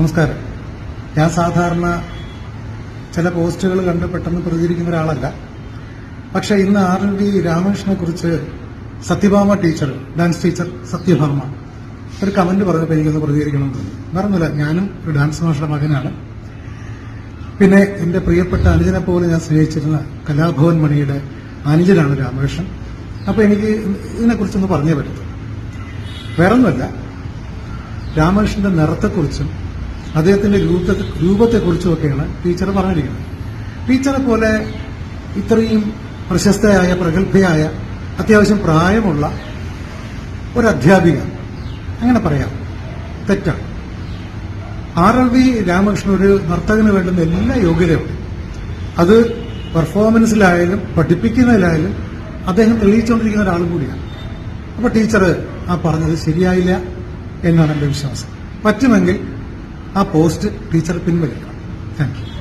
നമസ്കാരം. ഞാൻ സാധാരണ ചില പോസ്റ്റുകൾ കണ്ട് പെട്ടെന്ന് പ്രതികരിക്കുന്ന ഒരാളല്ല. പക്ഷെ ഇന്ന് ആർ എൽ ഡി രാമകൃഷ്ണനെ കുറിച്ച് Sathyabhama teacher dance teacher Sathyabhama ഒരു കമന്റ് പറഞ്ഞപ്പോൾ എനിക്കൊന്ന് പ്രതികരിക്കണം തോന്നി. മറന്നില്ല ഞാനും ഒരു ഡാൻസ് മാഷയുടെ മകനാണ്. പിന്നെ എന്റെ പ്രിയപ്പെട്ട അനുജനെ പോലെ ഞാൻ സ്നേഹിച്ചിരുന്ന കലാഭവൻ മണിയുടെ അനുജനാണ് രാമകൃഷ്ണൻ. അപ്പൊ എനിക്ക് ഇതിനെക്കുറിച്ചൊന്ന് പറഞ്ഞേ പറ്റത്തുള്ളൂ. വേറൊന്നുമല്ല രാമകൃഷ്ണന്റെ നിറത്തെക്കുറിച്ചും അദ്ദേഹത്തിന്റെ രൂപത്തെ രൂപത്തെക്കുറിച്ചുമൊക്കെയാണ് ടീച്ചർ പറഞ്ഞിരിക്കുന്നത്. ടീച്ചറെ പോലെ ഇത്രയും പ്രശസ്തയായ പ്രഗത്ഭയായ അത്യാവശ്യം പ്രായമുള്ള ഒരു അധ്യാപിക. അങ്ങനെ പറയാം. തെറ്റാണ്. ആർ എൽ വി രാമകൃഷ്ണൻ ഒരു നർത്തകന് വേണ്ടുന്ന എല്ലാ യോഗ്യതയുണ്ട് അത് പെർഫോമൻസിലായാലും പഠിപ്പിക്കുന്നതിലായാലും അദ്ദേഹം തെളിയിച്ചുകൊണ്ടിരിക്കുന്ന ഒരാളും കൂടിയാണ്. അപ്പൊ ടീച്ചർ ആ പറഞ്ഞത് ശരിയായില്ല എന്നാണ് എന്റെ വിശ്വാസം. പറ്റുമെങ്കിൽ ആ പോസ്റ്റ് ടീച്ചർ പിൻവലിക്കണം. Thank you